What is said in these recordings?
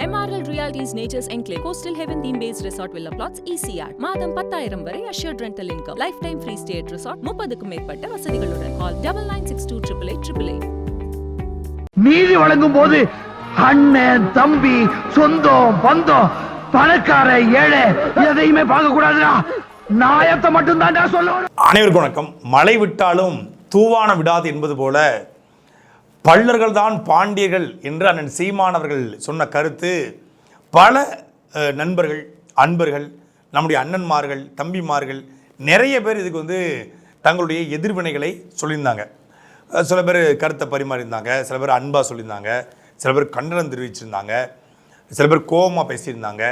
MRL Realty's Nature's Enclave Coastal Heaven theme based resort villa plots ECR மாதம் பத்தாயிரம் வரை assured rental income lifetime free stay at resort முப்பதுக்கும் மேற்பட்ட வசதிகளுடன். Call double nine six two triple eight triple eight நீதி வழங்கும் போது அண்ணன் தம்பி சொந்தம் பந்தம் பணக்கார ஏழை எதையுமே பார்க்க கூடாதுடா நாயத்தை மட்டும் தான்டா சொல்லுவேன் அனைவருக்கும் வணக்கம். மழை விட்டாலும் தூவான விடாது என்பது போல பல்லர்கள் தான் பாண்டியர்கள் என்று அண்ணன் சீமானவர்கள் சொன்ன கருத்து. பல நண்பர்கள் அன்பர்கள் நம்முடைய அண்ணன்மார்கள் தம்பிமார்கள் நிறைய பேர் இதுக்கு வந்து தங்களுடைய எதிர்வினைகளை சொல்லியிருந்தாங்க. சில பேர் கருத்தை பரிமாறியிருந்தாங்க சில பேர் அன்பாக சொல்லியிருந்தாங்க சில பேர் கண்டனம் தெரிவிச்சிருந்தாங்க சில பேர் கோபமாக பேசியிருந்தாங்க.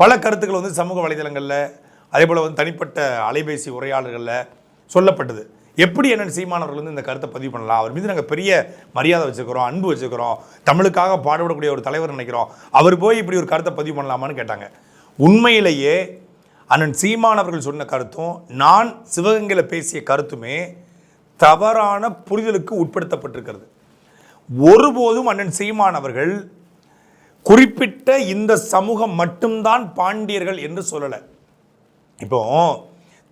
பல கருத்துக்கள் வந்து சமூக வலைதளங்களில் அதே போல் வந்து தனிப்பட்ட அலைபேசி உரையாடல்களில் சொல்லப்பட்டது. எப்படி என்னென்ன சீமானவர்கள் வந்து இந்த கருத்தை பதிவு பண்ணலாம்? அவர் மீது நாங்கள் பெரிய மரியாதை வச்சுக்கிறோம் அன்பு வச்சுக்கிறோம் தமிழுக்காக பாடுபடக்கூடிய ஒரு தலைவர் நினைக்கிறோம். அவர் போய் இப்படி ஒரு கருத்தை பதிவு பண்ணலாமான்னு கேட்டாங்க. உண்மையிலேயே அண்ணன் சீமானவர்கள் சொன்ன கருத்தும் நான் சிவகங்கையில் பேசிய கருத்துமே தவறான புரிதலுக்கு உட்படுத்தப்பட்டிருக்கிறது. ஒருபோதும் அண்ணன் சீமான் அவர்கள் குறிப்பிட்ட இந்த சமூகம் மட்டும்தான் பாண்டியர்கள் என்று சொல்லலை. இப்போ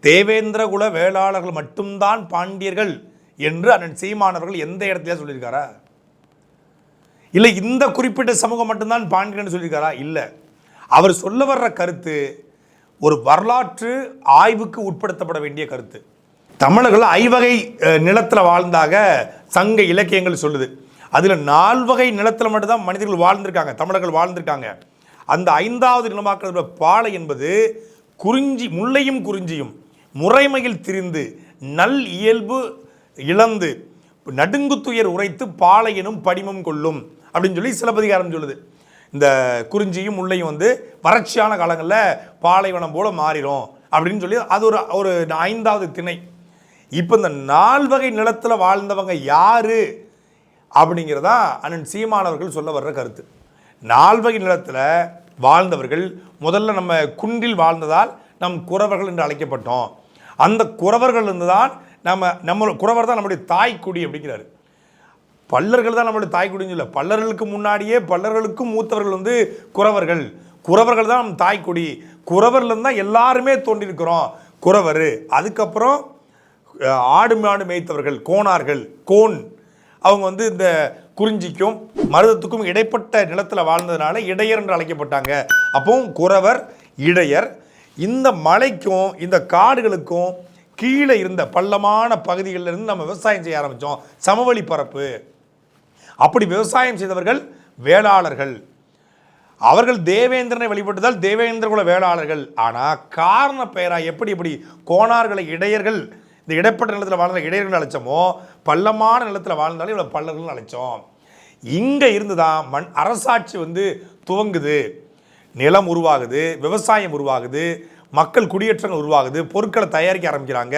தேவேந்திரகுல வேளாளர்கள் மட்டும்தான் பாண்டியர்கள் என்று அண்ணன் சீமானவர்கள் எந்த இடத்துல சொல்லியிருக்காரா? இல்லை இந்த குறிப்பிட்ட சமூகம் மட்டும்தான் பாண்டியர்கள் சொல்லியிருக்காரா? இல்லை. அவர் சொல்ல வர்ற கருத்து ஒரு வரலாற்று ஆய்வுக்கு உட்படுத்தப்பட வேண்டிய கருத்து. தமிழர்கள் ஐவகை நிலத்தில் வாழ்ந்தாக சங்க இலக்கியங்கள் சொல்லுது. அதில் நால்வகை நிலத்தில் மட்டும்தான் மனிதர்கள் வாழ்ந்திருக்காங்க தமிழர்கள் வாழ்ந்திருக்காங்க. அந்த ஐந்தாவது நிலமாக்கிறது பாலை என்பது குறிஞ்சி முல்லையும் குறிஞ்சியும். முறைமையில் திரிந்து நல் இயல்பு இழந்து நடுங்குத்துயர் உரைத்து பாளையனும் படிமம் கொள்ளும் அப்படின்னு சொல்லி சிலப்பதிகாரம் சொல்லுது. இந்த குறிஞ்சியும் முல்லையும் வந்து வறட்சியான காலங்களில் பாலைவனம் போல மாறிடும் அப்படின்னு சொல்லி அது ஒரு ஒரு ஐந்தாவது திணை. இப்போ இந்த நால்வகை நிலத்தில் வாழ்ந்தவங்க யாரு? அப்படிங்கிறதா அண்ணன் சீமானவர்கள் சொல்ல வர்ற கருத்து. நால்வகை நிலத்தில் வாழ்ந்தவர்கள் முதல்ல நம்ம குன்றில் வாழ்ந்ததால் நம் குறவர்கள் என்று அழைக்கப்பட்டோம். அந்த குறவர்கள் இருந்து தான் நம்ம நம்ம குறவர் தான் நம்முடைய தாய்க்குடி அப்படிங்கிறாரு. பல்லர்கள் தான் நம்மளுடைய தாய்க்குடின்னு சொல்ல பல்லர்களுக்கு முன்னாடியே பல்லர்களுக்கும் மூத்தவர்கள் வந்து குறவர்கள். குறவர்கள் தான் நம்ம தாய்க்குடி. குறவர்லேருந்து தான் எல்லாருமே தோன்றியிருக்கிறோம். குறவர். அதுக்கப்புறம் ஆடு மாடு மேய்த்தவர்கள் கோணார்கள் கோன். அவங்க வந்து இந்த குறிஞ்சிக்கும் மருதத்துக்கும் இடைப்பட்ட நிலத்தில் வாழ்ந்ததுனால இடையர் என்று அழைக்கப்பட்டாங்க. அப்போ குறவர் இடையர் இந்த மலைக்கும் இந்த காடுகளுக்கும் கீழே இருந்த பள்ளமான பகுதிகளில் இருந்து நம்ம விவசாயம் செய்ய ஆரம்பித்தோம் சமவெளி பரப்பு. அப்படி விவசாயம் செய்தவர்கள் வேளாளர்கள். அவர்கள் தேவேந்திரனை வழிபட்டதால் தேவேந்திர குல வேளாளர்கள். ஆனால் காரண பெயராக எப்படி எப்படி கோணார்களை இடையர்கள் இந்த இடைப்பட்ட நிலத்தில் வாழ்ந்த இடையர்கள் அழைச்சோமோ பள்ளமான நிலத்தில் வாழ்ந்தாலும் இவ்வளோ பள்ளர்கள் அழைச்சோம். இங்கே இருந்து தான் மண் அரசாட்சி வந்து துவங்குது. நிலம் உருவாகுது விவசாயம் உருவாகுது மக்கள் குடியேற்றங்கள் உருவாகுது பொருட்களை தயாரிக்க ஆரம்பிக்கிறாங்க.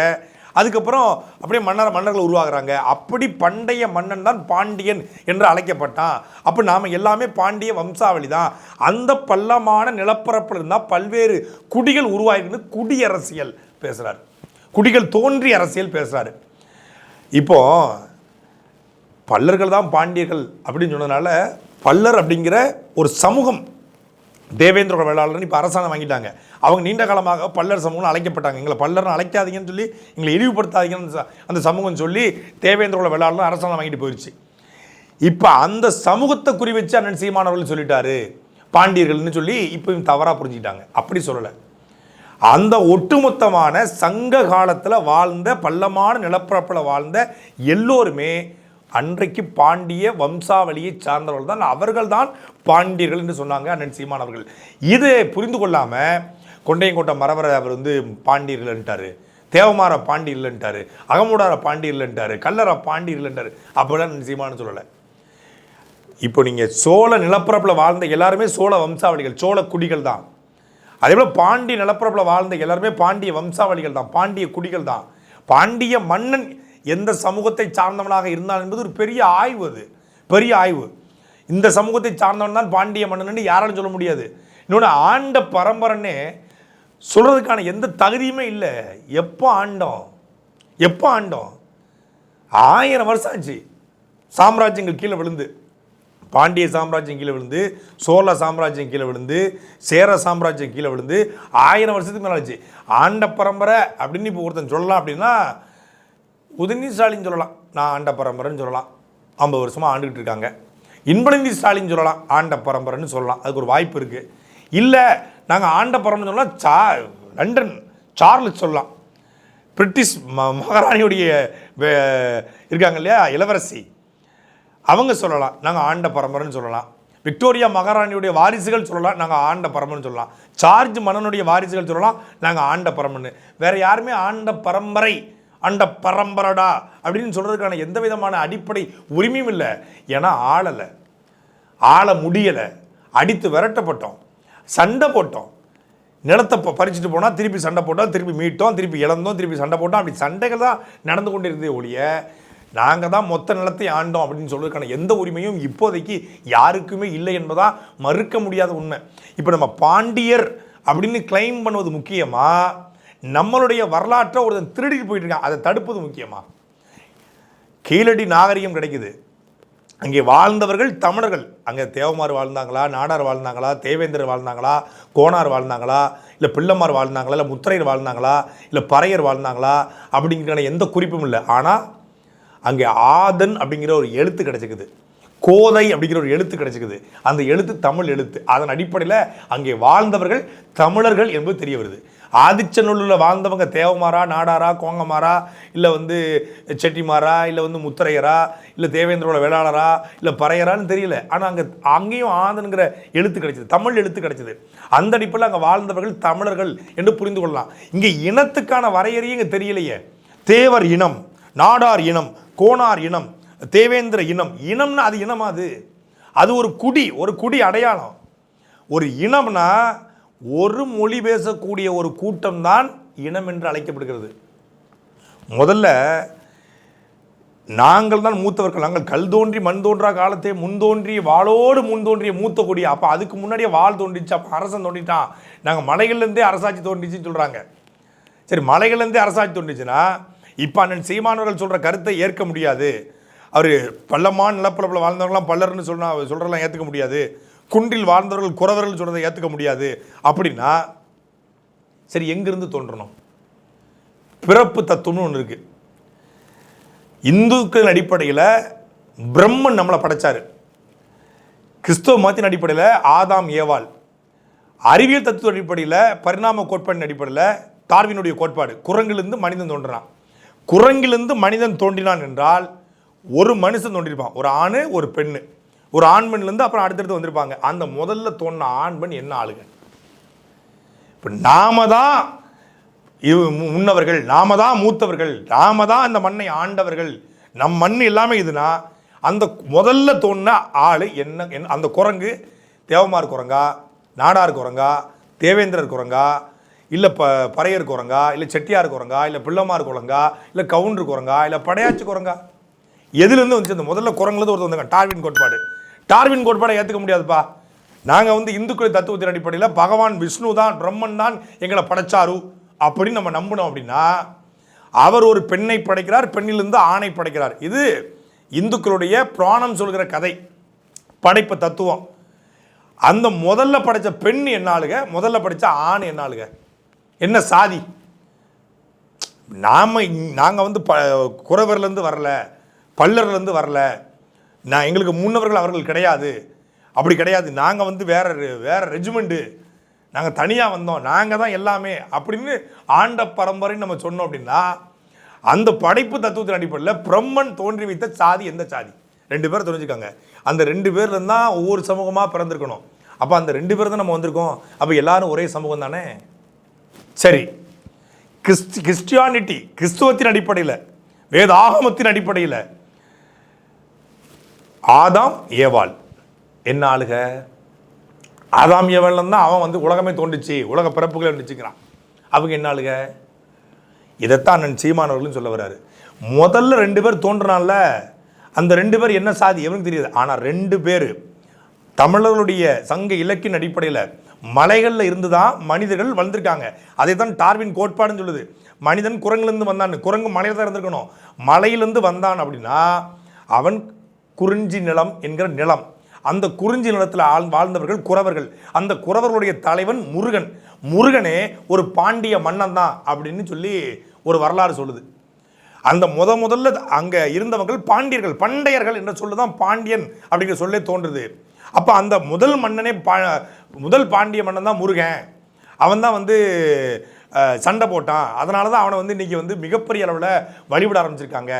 அதுக்கப்புறம் அப்படியே மன்னர் மன்னர்கள் உருவாகிறாங்க. அப்படி பண்டைய மன்னன் தான் பாண்டியன் என்று அழைக்கப்பட்டான். அப்போ நாம் எல்லாமே பாண்டிய வம்சாவளி தான். அந்த பள்ளமான நிலப்பரப்பில் இருந்தால் பல்வேறு குடிகள் உருவாகிருந்து குடியரசியல் பேசுகிறார் குடிகள் தோன்றி அரசியல் பேசுகிறாரு இப்போ பல்லர்கள் தான் பாண்டியர்கள் அப்படின்னு சொன்னதுனால பல்லர் அப்படிங்கிற ஒரு சமூகம் தேவேந்திர வேளாளர்னு இப்போ அரசாங்கம் வாங்கிட்டாங்க. அவங்க நீண்ட காலமாக பல்லர் சமூகம் அழைக்கப்பட்டாங்க. எங்களை பல்லர்னு அழைக்காதீங்கன்னு சொல்லி எங்களை இழிவுபடுத்தாதீங்கன்னு அந்த சமூகம் சொல்லி தேவேந்திர வேளாளர்னு அரசாங்கம் வாங்கிட்டு போயிடுச்சு இப்போ அந்த சமூகத்தை குறி வச்சு அண்ணன் சீமானவர்கள் சொல்லிட்டாரு. பாண்டியர்கள்னு சொல்லி இப்போ தவறாக புரிஞ்சுக்கிட்டாங்க. அப்படி சொல்லலை. அந்த ஒட்டுமொத்தமான சங்க காலத்தில் வாழ்ந்த பள்ளமான நிலப்பரப்பில் வாழ்ந்த எல்லோருமே அன்றைக்கு பாண்டிய வம்சாவளியை சார்ந்தவர்கள் தான். அவர்கள் தான் பாண்டியர்கள் என்று சொன்னாங்க அண்ணன் சீமான் அவர்கள். இது புரிந்து கொள்ளாமல் கொண்டையங்கோட்டை மரவர அவர் வந்து பாண்டியர்கள்ன்ட்டாரு தேவமார பாண்டியர்கள்ன்ட்டாரு அகமுடார பாண்டியர்கள்ன்ட்டாரு கல்லற பாண்டியர்கள்ன்ட்டாரு அப்படிலாம் அண்ணன் சீமான்னு சொல்லலை. இப்போ நீங்கள் சோழ நிலப்பரப்பில் வாழ்ந்த எல்லாருமே சோழ வம்சாவளிகள் சோழ குடிகள் தான். அதே போல் பாண்டிய நிலப்பரப்பில் வாழ்ந்த எல்லாருமே பாண்டிய வம்சாவளிகள் தான் பாண்டிய குடிகள் தான். பாண்டிய மன்னன் எந்த சமூகத்தை சார்ந்தவனாக இருந்தான் என்பது ஒரு பெரிய ஆய்வு அது. பெரிய ஆய்வு. இந்த சமூகத்தை சார்ந்தவன் தான் பாண்டிய மன்னன் யாராலும் சொல்ல முடியாது. இன்னொன்று ஆண்ட பரம்பரைன்னே சொல்கிறதுக்கான எந்த தகுதியுமே இல்லை. எப்போ ஆண்டோம்? எப்போ ஆண்டோம்? ஆயிரம் வருஷம் ஆச்சு. சாம்ராஜ்யங்கள் கீழே விழுந்து. பாண்டிய சாம்ராஜ்யம் கீழே விழுந்து சோழ சாம்ராஜ்யம் கீழே விழுந்து சேர சாம்ராஜ்யம் கீழே விழுந்து ஆயிரம் வருஷத்துக்கு மேலே ஆச்சு ஆண்ட பரம்பரை அப்படின்னு இப்போ ஒருத்தன் சொல்லலாம் அப்படின்னா உதயநிதி ஸ்டாலின் சொல்லலாம். நான் ஆண்ட பரம்பரைன்னு சொல்லலாம். ஐம்பது வருஷமாக ஆண்டுகிட்டு இருக்காங்க. இன்பநிதி ஸ்டாலின் சொல்லலாம். ஆண்ட பரம்பரைன்னு சொல்லலாம். அதுக்கு ஒரு வாய்ப்பு இருக்குது இல்லை நாங்கள் ஆண்ட பரம்பரை சொல்லலாம் சா லண்டன் சார்லஸ் சொல்லலாம். பிரிட்டிஷ் ம மகாராணியுடைய வே- இருக்காங்க இல்லையா இளவரசி. அவங்க சொல்லலாம். நாங்கள் ஆண்ட பரம்பரைன்னு சொல்லலாம். விக்டோரியா மகாராணியுடைய வாரிசுகள் சொல்லலாம். நாங்கள் ஆண்ட பரம்பரைன்னு சொல்லலாம். சார்ஜ் மன்னனுடைய வாரிசுகள் சொல்லலாம். நாங்கள் ஆண்ட பரம்பரைன்னு. வேறு யாருமே ஆண்ட பரம்பரை அண்ட பரம்பரடா அப்படின்னு சொல்கிறதுக்கான எந்த விதமான அடிப்படை உரிமையும் இல்லை. ஏன்னா ஆளலை. ஆள முடியலை. அடித்து விரட்டப்பட்டோம். சண்டை போட்டோம். நிலத்தை ப- பறிச்சுட்டு போனால் திருப்பி சண்டை போட்டோம் திருப்பி மீட்டோம் திருப்பி இழந்தோம் திருப்பி சண்டை போட்டோம். அப்படி சண்டைகள் தான் நடந்து கொண்டு இருந்தே ஒழிய நாங்கள் தான் மொத்த நிலத்தை ஆண்டோம் அப்படின்னு சொல்கிறதுக்கான எந்த உரிமையும் இப்போதைக்கு யாருக்குமே இல்லை என்பதாக மறுக்க முடியாத உண்மை. இப்போ நம்ம பாண்டியர் அப்படின்னு கிளைம் பண்ணுவது முக்கியமாக நம்மளுடைய வரலாற்றை ஒருத்தன் திருடிட்டு போயிட்டு இருக்கான் அதை தடுப்பது முக்கியமாக கீழடி நாகரிகம் கிடைக்குது. அங்கே வாழ்ந்தவர்கள் தமிழர்கள். அங்கே தேவமார் வாழ்ந்தாங்களா நாடார் வாழ்ந்தாங்களா தேவேந்திரர் வாழ்ந்தாங்களா கோனார் வாழ்ந்தாங்களா இல்லை பிள்ளைமார் வாழ்ந்தாங்களா இல்லை முத்திரையர் வாழ்ந்தாங்களா இல்லை பறையர் வாழ்ந்தாங்களா அப்படிங்கிற எந்த குறிப்பும் இல்லை. ஆனால் அங்கே ஆதன் அப்படிங்கிற ஒரு எழுத்து கிடச்சிக்குது. கோதை அப்படிங்கிற ஒரு எழுத்து கிடச்சிக்குது. அந்த எழுத்து தமிழ் எழுத்து. அதன் அடிப்படையில் அங்கே வாழ்ந்தவர்கள் தமிழர்கள் என்பது தெரிய வருது. ஆதிச்சநல்லூரில் வாழ்ந்தவங்க தேவமாரா நாடாரா கோங்கமாரா இல்லை வந்து செட்டிமாரா இல்லை வந்து முத்திரையரா இல்லை தேவேந்திரோட வேளாளரா இல்லை பறையரான்னு தெரியல. ஆனால் அங்கே அங்கேயும் ஆந்தனுங்கிற எழுத்து கிடைச்சது. தமிழ் எழுத்து கிடைச்சது. அந்த அடிப்படையில் அங்கே வாழ்ந்தவர்கள் தமிழர்கள் என்று புரிந்து கொள்ளலாம். இங்கே இனத்துக்கான வரையறையும் இங்கே தெரியலையே. தேவர் இனம் நாடார் இனம் கோனார் இனம் தேவேந்திர இனம். இனம்னா அது இனமா அது அது ஒரு குடி ஒரு குடி அடையாளம். ஒரு இனம்னா ஒரு மொழி பேசக்கூடிய ஒரு கூட்டம் தான் இனம் என்று அழைக்கப்படுகிறது. முதல்ல நாங்கள் தான் மூத்தவர்கள். நாங்கள் கல் தோன்றி மண் தோன்றா காலத்தே முன் தோன்றி வாளோடு முன் தோன்றிய மூத்த கொடி. அப்போ அதுக்கு முன்னாடியே வாள் தோன்றிச்சு அப்போ அரசன் தோண்டிட்டான் நாங்கள் மலைகள்லேருந்தே அரசாட்சி தோன்றிச்சுன்னு சொல்கிறாங்க சரி மலைகள்லேருந்தே அரசாட்சி தோன்றிச்சுன்னா இப்போ அண்ணன் சீமானவர்கள் சொல்கிற கருத்தை ஏற்க முடியாது. அவர் பள்ளமான் நிலப்பரப்பில் வாழ்ந்தவங்களாம் பல்லர்னு சொன்னால் சொல்கிறலாம் ஏற்றுக்க முடியாது. குன்றில் வாழ்ந்தவர்கள் குறவர்கள் சொன்னதை ஏற்றுக்க முடியாது. அப்படின்னா சரி எங்கிருந்து தோன்றணும்? பிறப்பு தத்துவம்னு ஒன்று இருக்குது இந்துக்களின் அடிப்படையில் பிரம்மன் நம்மளை படைச்சாரு. கிறிஸ்துவ மதத்தின் அடிப்படையில் ஆதாம் ஏவாள். அறிவியல் தத்துவ அடிப்படையில் பரிணாம கோட்பாட்டின் அடிப்படையில் தார்வினுடைய கோட்பாடு. குரங்கிலிருந்து மனிதன் தோன்றினான் குரங்கிலிருந்து மனிதன் தோன்றினான் என்றால் ஒரு மனுஷன் தோன்றிருப்பான் ஒரு ஆண் ஒரு பெண்ணு. ஒரு ஆண்மண்லேருந்து அப்புறம் அடுத்தடுத்து வந்திருப்பாங்க. அந்த முதல்ல தோன்றின ஆண்மண் என்ன ஆளுங்க? இப்போ நாம தான் இவ் மு- முன்னவர்கள் நாம தான் மூத்தவர்கள் நாம தான் அந்த மண்ணை ஆண்டவர்கள். நம் மண் எல்லாமே இதுனா அந்த முதல்ல தோணுன ஆள் என்ன என்ன அந்த குரங்கு தேவமார் குரங்கா நாடார் குரங்கா தேவேந்திரர் குரங்கா இல்லை ப பறையர் குரங்கா இல்லை செட்டியார் குரங்கா இல்லை பிள்ளமார் குரங்கா இல்லை கவுண்டர் குரங்கா இல்லை படையாச்சி குரங்கா? எதுலேருந்து வந்துச்சு அந்த முதல்ல குரங்குலேருந்து ஒருத்தர் வந்தாங்க டார்வின் கோட்பாடு. டார்வின் கோட்பாடை ஏற்றுக்க முடியாதுப்பா. நாங்கள் வந்து இந்துக்கள் தத்துவத்தின் அடிப்படையில் பகவான் விஷ்ணு தான் பிரம்மன் தான் எங்களை படைச்சாரு அப்படின்னு நம்ம நம்பினோம் அப்படின்னா அவர் ஒரு பெண்ணை படைக்கிறார் பெண்ணிலிருந்து ஆணை படைக்கிறார். இது இந்துக்களுடைய புராணம் சொல்கிற கதை படைப்பு தத்துவம். அந்த முதல்ல படைச்ச பெண் என்ன ஆளுக முதல்ல படைச்ச ஆண் என்ன என்ன சாதி? நாம இங்- வந்து ப குறவர்லேருந்து வரல பல்லர்லேருந்து வரல நான் எங்களுக்கு முன்னவர்கள் அவர்கள் கிடையாது. அப்படி கிடையாது. நாங்கள் வந்து வேற வேறு ரெஜிமெண்ட்டு நாங்கள் தனியாக வந்தோம். நாங்கள் தான் எல்லாமே. அப்படின்னு ஆண்ட பரம்பரைன்னு நம்ம சொன்னோம் அப்படின்னா அந்த படைப்பு தத்துவத்தின் அடிப்படையில் பிரம்மன் தோன்றி வைத்த சாதி எந்த சாதி? ரெண்டு பேர் தெரிஞ்சுக்காங்க. அந்த ரெண்டு பேர்லேருந்து தான் ஒவ்வொரு சமூகமாக பிறந்திருக்கணும். அப்போ அந்த ரெண்டு பேர் தான் நம்ம வந்திருக்கோம். அப்போ எல்லாரும் ஒரே சமூகம் தானே? சரி. கிறிஸ்டி கிறிஸ்டியானிட்டி கிறிஸ்துவத்தின் அடிப்படையில் வேதாகமத்தின் அடிப்படையில் ஆதாம் ஏவாள். என்ன ஆளுக? ஆதாம் ஏவாள் தான் அவன் வந்து உலகமே தோண்டுச்சு உலக பிறப்புகளை நினச்சிக்கிறான். அவங்க என்ன ஆளுக? இதைத்தான் அண்ணன் சீமானவர்களும் சொல்ல வர்றாரு. முதல்ல ரெண்டு பேர் தோன்றினால அந்த ரெண்டு பேர் என்ன சாதி எவனுக்கு தெரியாது. ஆனால் ரெண்டு பேர் தமிழர்களுடைய சங்க இலக்கின் அடிப்படையில் மலைகளில் இருந்து தான் மனிதர்கள் வளர்ந்துருக்காங்க. அதை தான் டார்வின் கோட்பாடுன்னு சொல்லுது. மனிதன் குரங்குலேருந்து வந்தான். குரங்கு மலையில் தான் இருந்திருக்கணும். மலையிலேருந்து வந்தான் அப்படின்னா அவன் குறிஞ்சி நிலம் என்கிற நிலம். அந்த குறிஞ்சி நிலத்தில் ஆள் வாழ்ந்தவர்கள் குறவர்கள். அந்த குறவர்களுடைய தலைவன் முருகன். முருகனே ஒரு பாண்டிய மன்னன் தான் அப்படின்னு சொல்லி ஒரு வரலாறு சொல்லுது. அந்த முத முதல்ல அங்கே இருந்தவர்கள் பாண்டியர்கள் பண்டையர்கள் என்ற சொல்லு தான் பாண்டியன் அப்படிங்கிற சொல்லே தோன்றுது. அப்போ அந்த முதல் மன்னனே பா முதல் பாண்டிய மன்னன் தான் முருகன். அவன் தான் வந்து சண்டை போட்டான். அதனால தான் அவனை வந்து இன்றைக்கி வந்து மிகப்பெரிய அளவில் வழிபட ஆரம்பிச்சிருக்காங்க.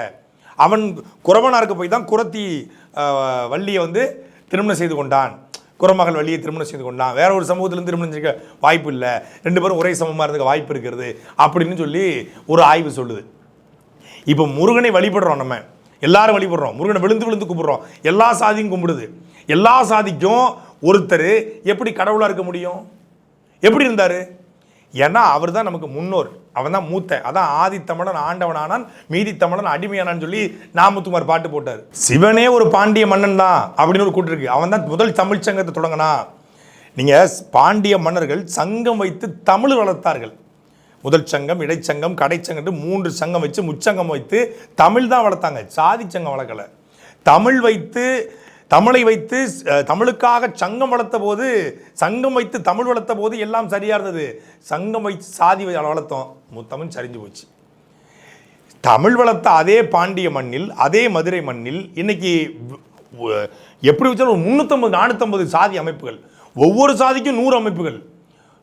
அவன் குறவனாருக்கு போய் தான் குரத்தி வள்ளியை வந்து திருமணம் செய்து கொண்டான். குரமகள் வள்ளியை திருமணம் செய்து கொண்டான். வேற ஒரு சமூகத்திலிருந்து திருமணம் செய்ய வாய்ப்பு இல்லை. ரெண்டு பேரும் ஒரே சமமாக இருக்க வாய்ப்பு இருக்கிறது அப்படின்னு சொல்லி ஒரு ஆய்வு சொல்லுது. இப்போ முருகனை வழிபடுறோம் நம்ம. எல்லாரும் வழிபடுறோம். முருகனை விழுந்து விழுந்து கும்பிடுறோம். எல்லா சாதியும் கும்பிடுது. எல்லா சாதிக்கும் ஒருத்தர் எப்படி கடவுளாக இருக்க முடியும்? எப்படி இருந்தார்? ஏன்னா அவர் தான் நமக்கு முன்னோர். அவன் தான் மூத்த. அதான் ஆதித்தமிழன் ஆண்டவனானான் மீதி தமிழன் அடிமையானான்னு சொல்லி நாமுத்துமார் பாட்டு போட்டார். சிவனே ஒரு பாண்டிய மன்னன் தான் அப்படின்னு ஒரு கூட்டு இருக்கு. அவன் தான் முதல் தமிழ் சங்கத்தை தொடங்கினா. நீங்கள் பாண்டிய மன்னர்கள் சங்கம் வைத்து தமிழ் வளர்த்தார்கள். முதல் சங்கம் இடைச்சங்கம் கடைச்சங்கம் மூன்று சங்கம் வச்சு முச்சங்கம் வைத்து தமிழ் தான் வளர்த்தாங்க. சாதி சங்கம் வளர்க்கல. தமிழ் வைத்து தமிழை வைத்து தமிழுக்காக சங்கம் வளர்த்த போது சங்கம் வைத்து தமிழ் வளர்த்த போது எல்லாம் சரியாக இருந்தது. சங்கம் வைத்து சாதி வை- வளர்த்தோம். முத்தமன் சரிஞ்சு போச்சு. தமிழ் வளர்த்த அதே பாண்டிய மண்ணில் அதே மதுரை மண்ணில் இன்னைக்கு எப்படி வச்சாலும் ஒரு முந்நூற்றம்பது நானூற்றம்பது சாதி அமைப்புகள். ஒவ்வொரு சாதிக்கும் நூறு அமைப்புகள்.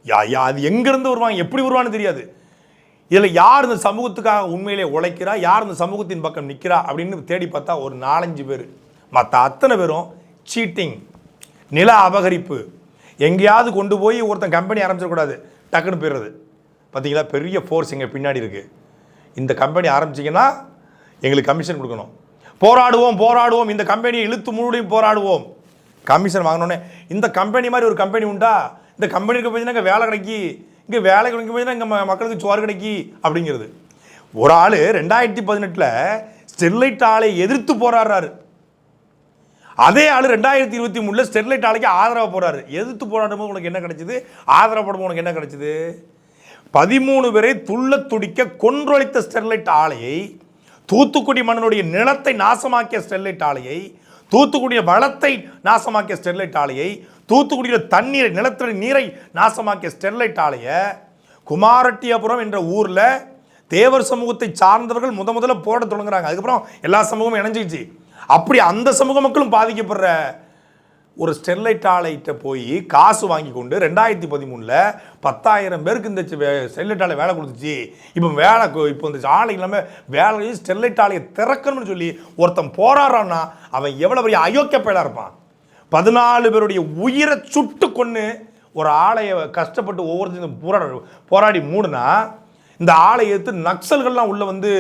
யா யா அது எங்கேருந்து வருவாங்க எப்படி வருவான்னு தெரியாது. இதில் யார் இந்த சமூகத்துக்காக உண்மையிலே உழைக்கிறா யார் இந்த சமூகத்தின் பக்கம் நிற்கிறா அப்படின்னு தேடி பார்த்தா ஒரு நாலஞ்சு பேர். மற்ற அத்தனை பேரும் சீட்டிங் நில அபகரிப்பு. எங்கேயாவது கொண்டு போய் ஒருத்தன் கம்பெனி ஆரம்பிச்சிடக்கூடாது டக்குன்னு போயிடுறது. பார்த்தீங்களா பெரிய ஃபோர்ஸ் எங்கள் பின்னாடி இருக்குது இந்த கம்பெனி ஆரம்பிச்சிங்கன்னா எங்களுக்கு கமிஷன் கொடுக்கணும். போராடுவோம் போராடுவோம். இந்த கம்பெனியை இழுத்து முழுடையும் போராடுவோம். கமிஷன் வாங்கினோன்னே இந்த கம்பெனி மாதிரி ஒரு கம்பெனி உண்டா? இந்த கம்பெனிக்கு பார்த்தீங்கன்னா இங்கே வேலை கிடைக்கி? இங்கே வேலை கிடைக்கும் போய் இங்கே மக்களுக்கு சோறு கிடைக்கி? அப்படிங்கிறது. ஒரு ஆள் ரெண்டாயிரத்தி பதினெட்டில் ஸ்டெர்லைட் ஆலை எதிர்த்து போராடுறாரு. அதே ஆள் ரெண்டாயிரத்தி இருபத்தி மூணில் ஸ்டெர்லைட் ஆலைக்கு ஆதரவு போகிறாரு எதிர்த்து போராடும் போது உனக்கு என்ன கிடைச்சிது? ஆதரவு போடும் உனக்கு என்ன கிடைச்சிது? பதிமூணு பேரை துள்ள துடிக்க கொன்றொழித்த ஸ்டெர்லைட் ஆலையை தூத்துக்குடி மன்னனுடைய நிலத்தை நாசமாக்கிய ஸ்டெர்லைட் ஆலையை தூத்துக்குடிய வளத்தை நாசமாக்கிய ஸ்டெர்லைட் ஆலையை தூத்துக்குடியில் தண்ணீரை நிலத்தடி நீரை நாசமாக்கிய ஸ்டெர்லைட் ஆலையை குமாரட்டியபுரம் என்ற ஊரில் தேவர் சமூகத்தை சார்ந்தவர்கள் முத முதல்ல போட தொடங்குறாங்க. அதுக்கப்புறம் எல்லா சமூகமும் இணைஞ்சிச்சு அப்படி அந்த சமூக மக்களும் பாதிக்கப்படுற ஒரு ஸ்டெர்லைட் ஆலைகிட்ட போய் காசு வாங்கி கொண்டு ரெண்டாயிரத்தி பதிமூணில் பத்தாயிரம் பேருக்கு இந்த ஸ்டெர்லைட் ஆலை வேலை கொடுத்துச்சு. இப்போ வேலை இப்போ இந்த ஆலை இல்லாமல் வேலையும் ஸ்டெர்லைட் ஆலையை திறக்கணும்னு சொல்லி ஒருத்தன் போராடுறான்னா அவன் எவ்வளோ பெரிய அயோக்கிய பயலாக இருப்பான். பதினாலு பேருடைய உயிரை சுட்டு கொன்று ஒரு ஆலையை கஷ்டப்பட்டு ஒவ்வொருத்தையும் போராட போராடி மூடுனா இந்த ஆலையை எடுத்து நக்சல்கள்லாம் உள்ளே வந்து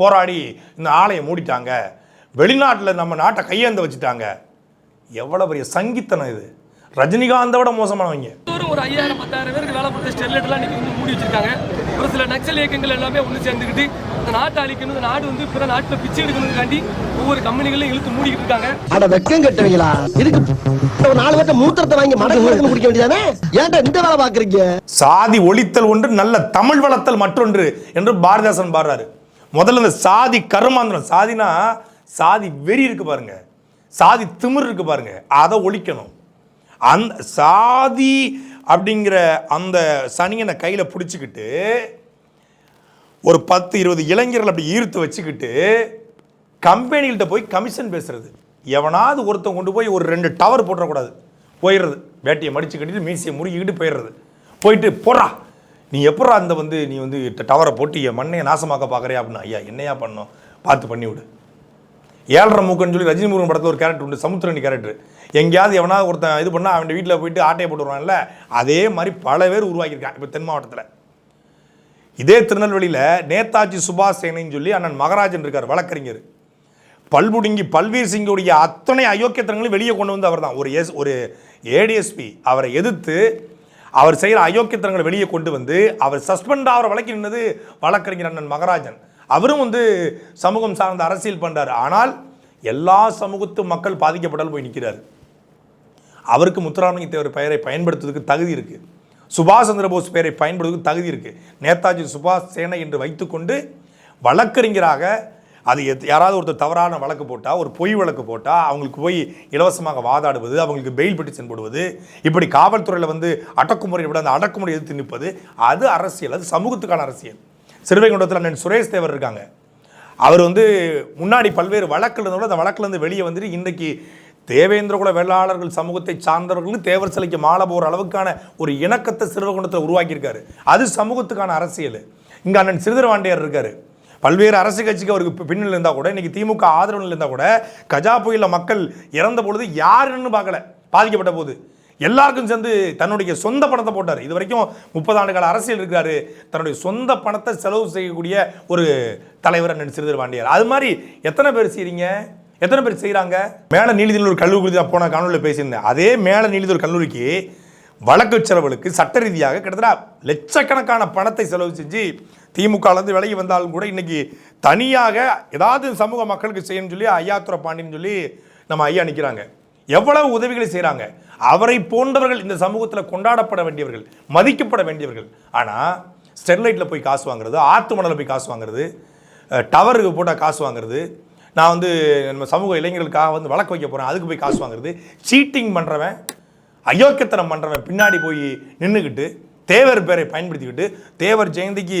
போராடி இந்த ஆலையை மூடிட்டாங்க. வெளிநாட்டில் நம்ம நாட்டை கையேந்த வச்சுட்டாங்க. எவ்வளோ பெரிய சங்கித்தனம் இது. ரஜினிகாந்தை விட மோசமானவங்க. ஒரு ஐயாயிரம் பத்தாயிரம் பேருக்கு வேலை கொடுத்த ஸ்டெர்லைட்லாம் இன்னைக்கு வந்து மூடி வச்சிருக்காங்க. ஒரு சில நக்சல் இயக்கங்கள் எல்லாமே ஒன்று சேர்ந்துக்கிட்டு இந்த நாட்டை அழிக்கணும் இந்த நாடு வந்து பிற நாட்டில் பிச்சை எடுக்கணுங்காண்டி ஒவ்வொரு கம்பெனிகளையும் இழுத்து மூடிக்கிட்டு இருக்காங்க. அட வெக்கம் கட்டுவீங்களா? இதுக்கு ஒரு நாலு பேர்த்த மூத்திரத்தை வாங்கி மடக்கு குடிக்க வேண்டியதானே? ஏன்டா இந்த வேலை பாக்குறீங்க சாதி ஒழித்தல் ஒன்று நல்ல தமிழ் வளர்த்தல் மற்றொன்று என்று பாரதிதாசன் பாடுறாரு. முதல்ல இந்த சாதி கருமாந்திரம். சாதினா சாதி வெறி இருக்கு பாருங்க. சாதி திமிர் இருக்கு பாருங்க. அதை ஒழிக்கணும். அந்த சாதி அப்படிங்கிற அந்த சனியனை கையில் பிடிச்சிக்கிட்டு ஒரு பத்து இருபது இளைஞர்கள் அப்படி ஈர்த்து வச்சுக்கிட்டு கம்பெனிகள்கிட்ட போய் கமிஷன் பேசுறது. எவனாவது ஒருத்தன் கொண்டு போய் ஒரு ரெண்டு டவர் போட்டுறக்கூடாது. போயிடுறது. வேட்டையை மடித்து கட்டிட்டு மீசியை முறுக்கிக்கிட்டு போயிடுறது. போயிட்டு போடுறா நீ எப்படா அந்த வந்து நீ வந்து டவரை போட்டு என் மண்ணையை நாசமாக்க பார்க்குறியா அப்படின்னா ஐயா என்னையா பண்ணோம் பார்த்து பண்ணிவிடு ஏழரை மூக்கன்னு சொல்லி ரஜினி முருகன் படத்தில் ஒரு கேரக்டர் உண்டு சமுத்திரனி கேரக்டர் எங்கேயாவது எவனாவது ஒருத்தன் இது பண்ணால் அவன் வீட்டில் போயிட்டு ஆட்டையை போட்டுருவான்ல அதே மாதிரி பல பேர் உருவாக்கியிருக்கான் இப்போ தென் மாவட்டத்தில். இதே திருநெல்வேலியில் நேதாஜி சுபாஷ் சேனைன்னு சொல்லி அண்ணன் மகராஜன் இருக்கார் வழக்கறிஞர். பல்புடுங்கி பல்வீர் சிங்குடைய அத்தனை அயோக்கியத்தனங்களும் வெளியே கொண்டு வந்து அவர் தான் ஒரு எஸ் ஒரு ஏடிஎஸ்பி அவரை எதிர்த்து அவர் செய்கிற அயோக்கியத்தனங்களை வெளியே கொண்டு வந்து அவர் சஸ்பெண்ட் ஆகிற வழக்கு நின்னது வழக்கறிஞர் அண்ணன் மகராஜன். அவரும் வந்து சமூகம் சார்ந்த அரசியல் பண்ணுறாரு ஆனால் எல்லா சமூகத்து மக்கள் பாதிக்கப்பட்டாலும் போய் நிற்கிறார் அவருக்கு முத்துராமலிங்க தேவர் பெயரை பயன்படுத்துவதற்கு தகுதி இருக்குது சுபாஷ் சந்திர போஸ் பெயரை பயன்படுத்துவதற்கு தகுதி இருக்குது நேதாஜி சுபாஷ் சேனை என்று வைத்துக்கொண்டு வழக்கறிஞராக அது எத்- யாராவது ஒருத்தர் தவறான வழக்கு போட்டால் ஒரு பொய் வழக்கு போட்டால் அவங்களுக்கு போய் இலவசமாக வாதாடுவது அவங்களுக்கு பெயில் பெட்டிஷன் போடுவது இப்படி காவல்துறையில் வந்து அடக்குமுறையை விட அந்த அடக்குமுறை எதிர்த்து நிற்பது அது அரசியல் அது சமூகத்துக்கான அரசியல். சிறுவைகுண்டத்தில் அண்ணன் சுரேஷ் தேவர் இருக்காங்க. அவர் வந்து முன்னாடி பல்வேறு வழக்கில் இருந்தவங்க அந்த வழக்கிலேருந்து வெளியே வந்துட்டு இன்றைக்கி தேவேந்திரகுல வேளாளர்கள் சமூகத்தை சார்ந்தவர்களும் தேவர் சிலைக்கு மாலை போகிற அளவுக்கான ஒரு இணக்கத்தை சிறுவகுண்டத்தில் உருவாக்கியிருக்காரு. அது சமூகத்துக்கான அரசியல். இங்கே அண்ணன் சிறுதரவாண்டியார் இருக்கார். பல்வேறு அரசு கட்சிக்கு அவருக்கு பி- பின்னில் இருந்தால் கூட இன்றைக்கி திமுக ஆதரவில் இருந்தால் கூட கஜா புயலில் மக்கள் இறந்த பொழுது யாருன்னு பார்க்கல. பாதிக்கப்பட்ட போது. எல்லாருக்கும் சேர்ந்து தன்னுடைய சொந்த பணத்தை போட்டார். இது வரைக்கும் முப்பது ஆண்டு கால அரசியல் இருக்கிறாரு. தன்னுடைய சொந்த பணத்தை செலவு செய்யக்கூடிய ஒரு தலைவர் அண்ணன் பாண்டியார். அது மாதிரி எத்தனை பேர் செய்கிறீங்க எத்தனை பேர் செய்கிறாங்க மேல நீதிநூல் ஒரு கல்லூரி குறித்து நான் போன காணொலியில் பேசியிருந்தேன். அதே மேல நீதிநூல் கல்லூரிக்கு வழக்கு செலவுகளுக்கு சட்ட ரீதியாக கிட்டத்தட்ட லட்சக்கணக்கான பணத்தை செலவு செஞ்சு திமுகலேருந்து விலகி வந்தாலும் கூட இன்னைக்கு தனியாக ஏதாவது சமூக மக்களுக்கு செய்யணும்னு சொல்லி ஐயாத்துறை பாண்டின்னு சொல்லி நம்ம ஐயா நிற்கிறாங்க எவ்வளவு உதவிகளை செய்கிறாங்க அவரை போன்றவர்கள் இந்த சமூகத்தில் கொண்டாடப்பட வேண்டியவர்கள் மதிக்கப்பட வேண்டியவர்கள். ஆனால் ஸ்டெர்லைட்டில் போய் காசு வாங்குறது ஆத்து மணலில் போய் காசு வாங்குறது டவருக்கு போட்டால் காசு வாங்குறது நான் வந்து நம்ம சமூக இளைஞர்களுக்காக வந்து வழக்கு வைக்க போகிறேன் அதுக்கு போய் காசு வாங்குறது சீட்டிங் பண்ணுறவன் அயோக்கியத்தனம் பண்ணுறவன் பின்னாடி போய் நின்றுக்கிட்டு தேவர் பேரை பயன்படுத்திக்கிட்டு தேவர் ஜெயந்திக்கு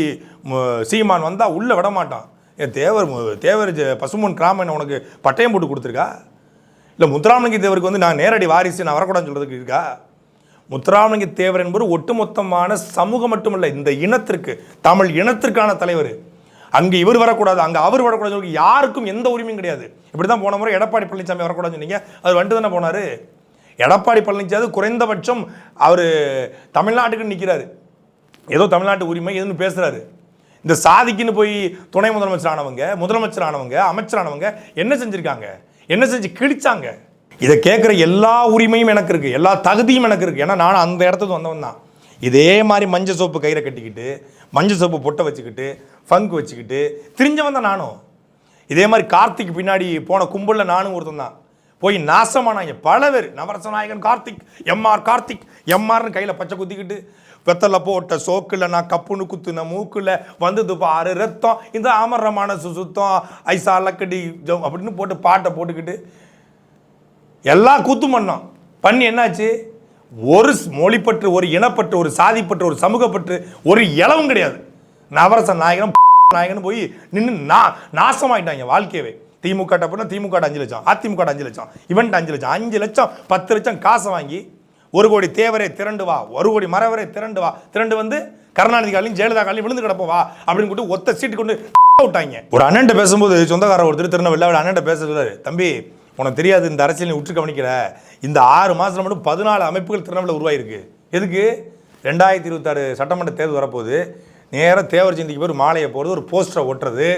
சீமான் வந்தால் உள்ளே விட மாட்டான் ஏன் தேவர் தேவர் ஜெ- கிராமன் உனக்கு பட்டயம் போட்டு கொடுத்துருக்கா? இல்லை முத்துராமலிங்க தேவருக்கு வந்து நான் நேரடி வாரிசு நான் வரக்கூடாதுன்னு சொல்கிறதுக்கு இருக்கா? முத்துராமலிங்க தேவர் என்பவர் ஒட்டுமொத்தமான சமூகம் மட்டுமல்ல இந்த இனத்திற்கு தமிழ் இனத்திற்கான தலைவர். அங்கே இவர் வரக்கூடாது அங்கே அவர் வரக்கூடாது சொல்லி யாருக்கும் எந்த உரிமையும் கிடையாது. இப்படி தான் போன முறை எடப்பாடி பழனிசாமி வரக்கூடாதுன்னு சொன்னீங்க. அவர் வந்துட்டு தானே போனார்? எடப்பாடி பழனிசாமி குறைந்தபட்சம் அவர் தமிழ்நாட்டுக்கு நிற்கிறாரு ஏதோ தமிழ்நாட்டு உரிமை எதுன்னு பேசுகிறாரு இந்த சாதிக்குன்னு போய் துணை முதலமைச்சர் ஆனவங்க முதலமைச்சர் ஆனவங்க அமைச்சர் ஆனவங்க என்ன செஞ்சுருக்காங்க? என்ன செஞ்சு கிழிச்சாங்க? இதை கேட்குற எல்லா உரிமையும் எனக்கு இருக்குது எல்லா தகுதியும் எனக்கு இருக்குது ஏன்னா நான் அந்த இடத்துக்கு வந்தவன் தான். இதே மாதிரி மஞ்சள் சோப்பு கயிறை கட்டிக்கிட்டு மஞ்சள் சோப்பு பொட்டை வச்சுக்கிட்டு ஃபங்க் வச்சுக்கிட்டு திரிஞ்சவன் தான் நானும். இதே மாதிரி கார்த்திக் பின்னாடி போன கும்பலில் நானும் ஒருத்தன் தான். போய் நாசமானாங்க பல பேர். நவரச நாயகன் கார்த்திக் எம்ஆர் கார்த்திக் எம்ஆர்னு கையில் பச்சை குத்திக்கிட்டு வெத்தலை போட்ட சோக்கில் நான் கப்புன்னு குத்துன மூக்கில் வந்தது பாரு ரத்தம். இந்த ஆமரமான சுத்தம் ஐசா லக்கடி ஜம் அப்படின்னு போட்டு பாட்டை போட்டுக்கிட்டு எல்லாம் கூத்தும் பண்ணோம். பண்ணி என்னாச்சு? ஒரு மொழிப்பற்று ஒரு இனப்பற்று ஒரு சாதிப்பற்று ஒரு சமூகப்பற்று ஒரு இளவும் கிடையாது. நவரச நாயகன் நாயகன் போய் நின்று நா நாசமாயிட்டாங்க வாழ்க்கையவே. திமுக அப்படின்னா திமுக அஞ்சு லட்சம் அதிமுக அஞ்சு லட்சம் இவன்ட்டு அஞ்சு லட்சம் அஞ்சு லட்சம் பத்து லட்சம் காசை வாங்கி ஒரு கோடி தேவரே திரண்டு வா. ஒரு கோடி மரவரை திரண்டு வா. திரண்டு வந்து கருணாநிதி காலையும் ஜெயலலிதா காலையும் விழுந்து கிடப்போம் வா. அப்படின்னு கூட்டு ஒத்த சீட்டு கொண்டு விட்டாங்க. ஒரு அண்ணன்ட்ட பேசும்போது சொந்தக்காரர் ஒருத்தர் திருநெல்வேலியில் அண்ணன்ட்ட பேச சொல்றாரு தம்பி உனக்கு தெரியாது இந்த அரசியல் நீ உற்று கவனிக்கிற இந்த ஆறு மாதத்தில் மட்டும் பதினாலு அமைப்புகள் திருநெல்வேலியில் உருவாயிருக்கு. எதுக்கு? ரெண்டாயிரத்தி இருபத்தாறு சட்டமன்ற தேர்தல் வரப்போகுது. நேராக தேவர் ஜெயந்திக்கு போய் ஒரு மாலையை போடுறது ஒரு போஸ்டரை ஒட்டுறது.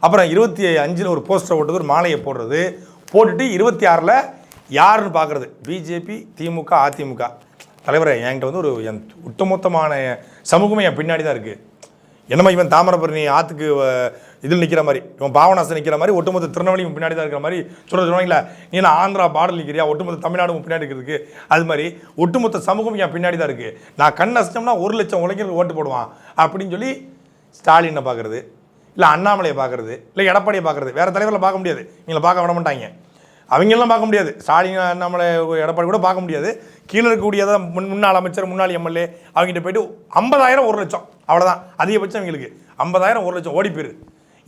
அப்புறம் இருபத்தி அஞ்சில் ஒரு போஸ்டரை ஒட்டுறது ஒரு மாலையை போடுறது. போட்டுட்டு இருபத்தி ஆறில் யாருன்னு பார்க்குறது? பிஜேபி திமுக அதிமுக தலைவரை என்கிட்ட வந்து ஒரு என் ஒட்டுமொத்தமான சமூகமே என் பின்னாடி தான் இருக்குது என்னமா இவன் தாமிரபரணி ஆற்றுக்கு இதில் நிற்கிற மாதிரி இவன் பாவனாசன் நிற்கிற மாதிரி ஒட்டுமொத்த திருநெல்வேலியும் பின்னாடி தான் இருக்கிற மாதிரி சொல்ல சொல்லுவாங்களா நீ நான் ஆந்திரா பாடல் நிற்கிறியா ஒட்டுமொத்த தமிழ்நாடு பின்னாடி இருக்கிறதுக்கு அது மாதிரி ஒட்டுமொத்த சமூகம் என் பின்னாடி தான் இருக்குது நான் கண் அசிச்சோம்னா ஒரு லட்சம் உலகிற்கு ஓட்டு போடுவான். அப்படின்னு சொல்லி ஸ்டாலினை பார்க்குறது இல்லை அண்ணாமலையை பார்க்குறது இல்லை எடப்பாடியை பார்க்குறது. வேறு தலைவரில் பார்க்க முடியாது. இவங்களை பார்க்க விட மாட்டாங்க. அவங்கெல்லாம் பார்க்க முடியாது. ஸ்டாலின் நம்மளை எடப்பாடி கூட பார்க்க முடியாது. கீழே இருக்கக்கூடியதான் முன் முன்னாள் அமைச்சர் முன்னாள் எம்எல்ஏ அவங்ககிட்ட போயிட்டு ஐம்பதாயிரம் ஒரு லட்சம். அவ்வளோதான் அதிகபட்சம் அவங்களுக்கு ஐம்பதாயிரம் ஒரு லட்சம் ஓடி போயிரு.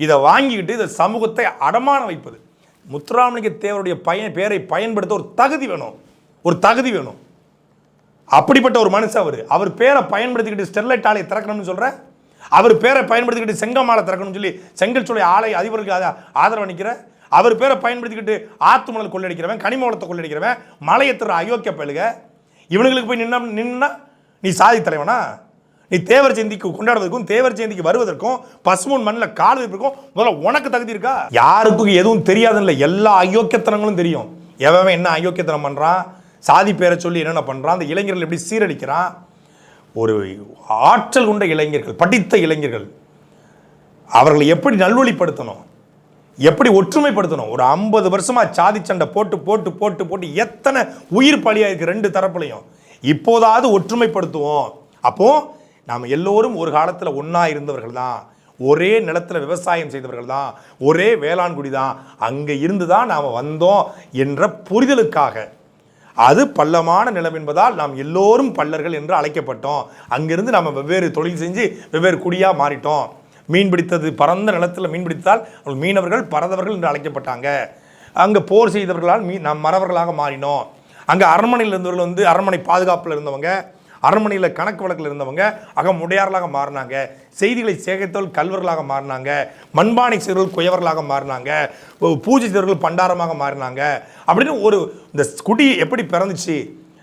இதை வாங்கிக்கிட்டு இந்த சமூகத்தை அடமான வைப்பது. முத்துராமலிங்க தேவருடைய பயன் பேரை பயன்படுத்த ஒரு தகுதி வேணும். ஒரு தகுதி வேணும். அப்படிப்பட்ட ஒரு மனுஷன் அவர். அவர் பேரை பயன்படுத்திக்கிட்டு ஸ்டெர்லைட் ஆலையை திறக்கணும்னு சொல்கிற அவர் பேரை பயன்படுத்திக்கிட்டு செங்கமாலை திறக்கணும்னு சொல்லி செங்கல் சூளை ஆலை அதிபருக்கு ஆதரவு அளிக்கிற? அவர் பேரை பயன்படுத்திக்கிட்டு ஆத்து மணல் கொள்ளடிக்கிறவன் கனிம வளத்தை கொள்ளடிக்கிறவன் மலையத்துற அயோக்கிய பழுக இவனுங்களுக்கு போய் நின்ன நின்னா நீ சாதி தலைவனா? நீ தேவர் ஜெயந்திக்கு கொண்டாடுவதற்கும் தேவர் ஜெயந்திக்கு வருவதற்கும் பசுமூன் மண்ணில் கால் வைப்பதற்கும் முதல்ல உனக்கு தகுதி இருக்கா? யாருக்கும் எதுவும் தெரியாதுன்னு இல்லை எல்லா அயோக்கியத்தனங்களும் தெரியும். எவன் என்ன அயோக்கியத்தனம் பண்ணுறான் சாதி பேரை சொல்லி என்னென்ன பண்ணுறான் அந்த இளைஞர்கள் எப்படி சீரழிக்கிறான்? ஒரு ஆற்றல் கொண்ட இளைஞர்கள் படித்த இளைஞர்கள் அவர்களை எப்படி நல்வழிப்படுத்தணும்? எப்படி ஒற்றுமைப்படுத்தணும்? ஒரு ஐம்பது வருஷமாக சாதி சண்டை போட்டு போட்டு போட்டு போட்டு எத்தனை உயிர் பலியாக இருக்குது ரெண்டு தரப்புலையும்? இப்போதாவது ஒற்றுமைப்படுத்துவோம். அப்போது நாம் எல்லோரும் ஒரு காலத்தில் ஒன்றா இருந்தவர்கள் தான் ஒரே நிலத்தில் விவசாயம் செய்தவர்கள் தான் ஒரே வேளாண்குடி தான் அங்கே இருந்து தான் நாம் வந்தோம் என்ற புரிதலுக்காக. அது பள்ளமான நிலம் என்பதால் நாம் எல்லோரும் பல்லர்கள் என்று அழைக்கப்பட்டோம். அங்கிருந்து நம்ம வெவ்வேறு தொழில் செஞ்சு வெவ்வேறு குடியாக மாறிட்டோம். மீன் பிடித்தது பரந்த நிலத்தில் மீன் பிடித்தால் அவர்கள் மீனவர்கள் பரதவர்கள் என்று அழைக்கப்பட்டாங்க. அங்கே போர் செய்தவர்களால் மீ நாம் மறவர்களாக மாறினோம். அங்கே அரண்மனையில் இருந்தவர்கள் வந்து அரண்மனை பாதுகாப்பில் இருந்தவங்க அரண்மனையில் கணக்கு வழக்கில் இருந்தவங்க அகமுடையார்களாக மாறினாங்க. செய்திகளை சேகரித்தவர்கள் கல்வர்களாக மாறினாங்க. மண்பானை செய்தவர்கள் குயவர்களாக மாறினாங்க. பூஜை செய்தவர்கள் பண்டாரமாக மாறினாங்க. அப்படின்னு ஒரு இந்த குடி எப்படி பிறந்துச்சு?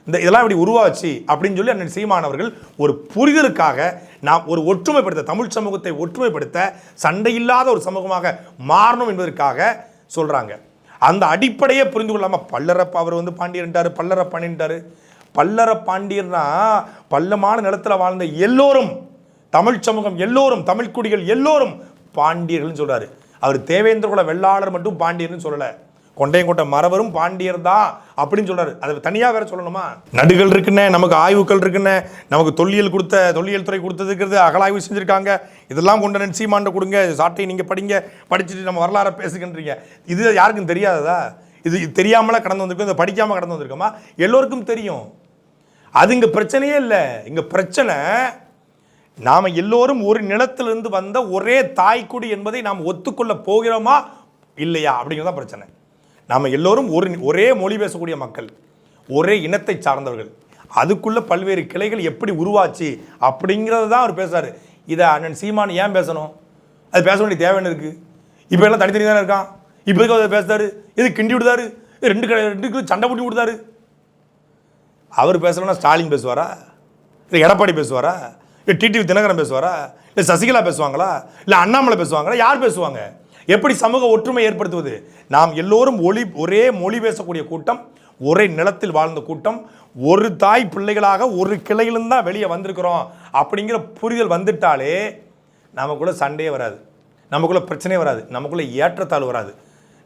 இந்த இதெல்லாம் இப்படி உருவாச்சு? அப்படின்னு சொல்லி அண்ணன் சீமானவர்கள் ஒரு புரிதலுக்காக நாம் ஒரு ஒற்றுமைப்படுத்த தமிழ் சமூகத்தை ஒற்றுமைப்படுத்த சண்டையில்லாத ஒரு சமூகமாக மாறணும் என்பதற்காக சொல்கிறாங்க அந்த அடிப்படையே புரிந்து கொள்ளாமல் பல்லரப்ப அவர் வந்து பாண்டியன்ட்டார் பல்லர பண்ணிட்டாரு பல்லர பாண்டியர்னா பள்ளமான நிலத்தில் வாழ்ந்த எல்லோரும் தமிழ் சமூகம் எல்லோரும் தமிழ் குடிகள் எல்லோரும் பாண்டியர்கள்னு சொல்கிறாரு அவர் தேவேந்திர குல வெள்ளாளர் மட்டும் பாண்டியர்னு சொல்லலை. கொண்டையங்கோட்டை மறவரும் பாண்டியர் தான் அப்படின்னு சொல்றாரு. அதை தனியாக வேற சொல்லணுமா? நடுகள் இருக்குன்னு நமக்கு ஆய்வுகள் இருக்குன்னு நமக்கு தொல்லியல் கொடுத்த தொல்லியல் துறை கொடுத்ததுக்கிறது அகலாய்வு செஞ்சுருக்காங்க. இதெல்லாம் கொண்டு வந்து சீமாண்ட கொடுங்க சாட்டை நீங்கள் படிங்க படிச்சுட்டு நம்ம வரலாறை பேசுகின்றீங்க இது யாருக்கும் தெரியாததா? இது தெரியாமல கடந்து வந்திருக்கோம் இதை படிக்காமல் கடந்து வந்திருக்கோமா? எல்லோருக்கும் தெரியும். அது இங்கே பிரச்சனையே இல்லை. இங்கே பிரச்சனை நாம் எல்லோரும் ஒரு நிலத்திலிருந்து வந்த ஒரே தாய்க்குடி என்பதை நாம் ஒத்துக்கொள்ள போகிறோமா? இல்லையா? அப்படிங்கிறதான் பிரச்சனை. நாம் எல்லோரும் ஒரு ஒரே மொழி பேசக்கூடிய மக்கள் ஒரே இனத்தை சார்ந்தவர்கள். அதுக்குள்ளே பல்வேறு கிளைகள் எப்படி உருவாச்சு அப்படிங்கிறது தான் அவர் பேசுகிறார் இதை அண்ணன் சீமான் ஏன் பேசணும்? அது பேச வேண்டிய தேவைன்னு இருக்குது இப்போ எல்லாம் தனித்தனி தானே இருக்கான்? இப்போ இருக்க அதை பேசுறாரு? இது கிண்டி விடுதாரு? ரெண்டு கடை ரெண்டுக்கு சண்டை போட்டி விடுதாரு? அவர் பேசலன்னா ஸ்டாலின் பேசுவாரா? இல்லை எடப்பாடி பேசுவாரா? இல்லை டிடிவி தினகரன் பேசுவாரா? இல்லை சசிகலா பேசுவாங்களா? இல்லை அண்ணாமலை பேசுவாங்களா? யார் பேசுவாங்க? எப்படி சமூக ஒற்றுமை ஏற்படுத்துவது? நாம் எல்லோரும் ஒளி ஒரே மொழி பேசக்கூடிய கூட்டம் ஒரே நிலத்தில் வாழ்ந்த கூட்டம் ஒரு தாய் பிள்ளைகளாக ஒரு கிளையிலிருந்து தான் வெளியே வந்திருக்கிறோம் அப்படிங்கிற புரிதல் வந்துட்டாலே நமக்குள்ளே சண்டையே வராது. நமக்குள்ளே பிரச்சனையே வராது. நமக்குள்ளே ஏற்றத்தாழ் வராது.